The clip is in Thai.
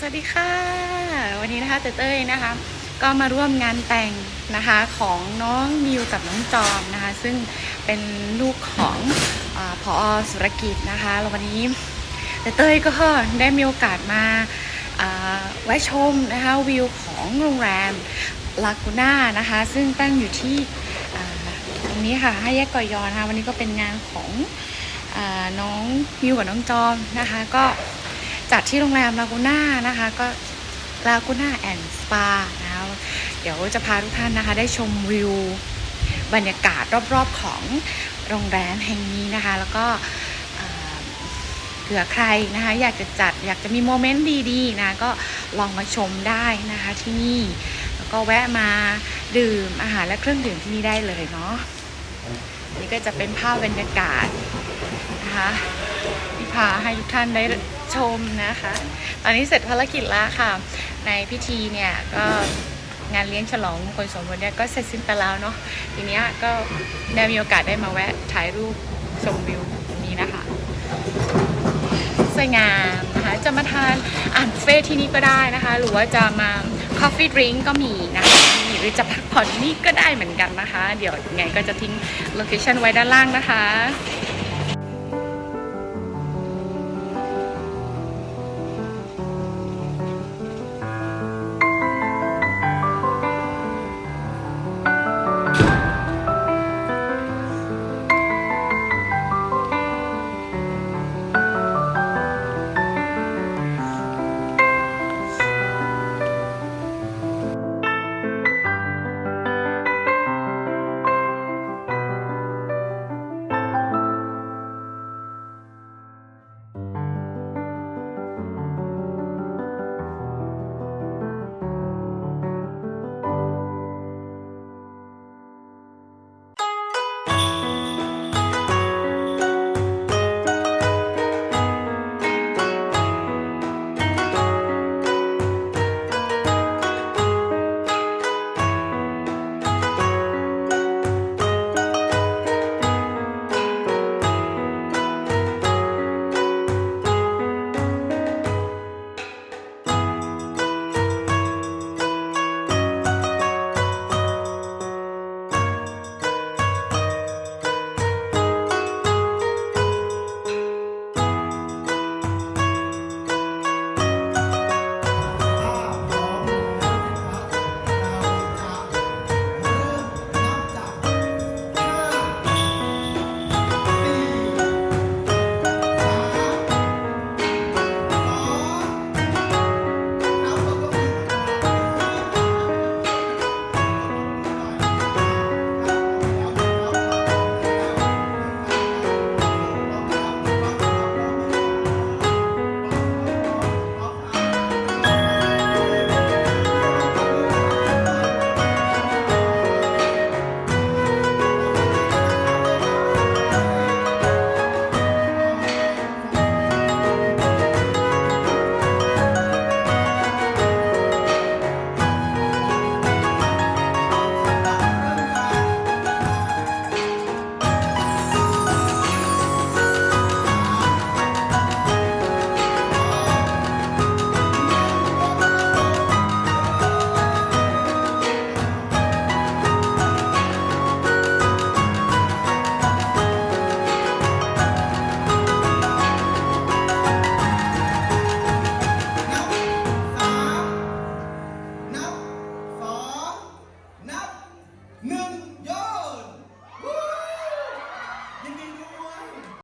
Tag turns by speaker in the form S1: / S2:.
S1: สวัสดีค่ะ วันนี้นะคะเต้ยนะคะ ก็มาร่วมงานแต่งนะคะของน้องมิวกับน้องจอมนะคะ ซึ่งเป็นลูกของอาพอสุรกิจนะคะแล้ววันนี้เต้ยก็ได้มีโอกาสมาแวะชมนะคะวิวของโรงแรมลากูน่านะคะ ซึ่งตั้งอยู่ที่ตรงนี้ค่ะให้แยกกอยอนะคะวันนี้ก็เป็นงานของอน้องมิวกับน้องจอมนะคะ ก็ จัดที่โรงแรมลากูน่านะคะ ก็ลากูน่าแอนด์สปานะคะเดี๋ยวจะพาทุกท่านนะคะ ได้ชมวิวบรรยากาศรอบๆของโรงแรมแห่งนี้นะคะ แล้วก็เผื่อใครนะคะ อยากจะจัดอยากจะมีโมเมนต์ดีๆนะก็ลองมาชมได้นะคะที่นี่ แล้วก็แวะมาดื่มอาหารและเครื่องดื่มที่นี่ได้เลยเนาะนี่ก็จะเป็นภาพบรรยากาศ นะคะที่พาให้ทุกท่านได้ชมนะคะ ตอนนี้เสร็จภารกิจแล้วค่ะ ในพิธีเนี่ยก็งานเลี้ยงฉลองมงคลสมรสเนี่ยก็เสร็จสิ้นไปแล้วเนาะทีนี้ก็ได้มีโอกาสได้มาแวะถ่ายรูปชมวิวตรงนี้นะคะสวยงามนะคะจะมาทานอาหารเฟ่ที่นี่ก็ได้นะคะ หรือว่าจะมา coffee drink ก็มีนะคะหรือจะพักผ่อนที่นี่ก็ได้เหมือนกันนะคะ เดี๋ยวยังไงก็จะทิ้งโลเคชันไว้ด้านล่างนะคะ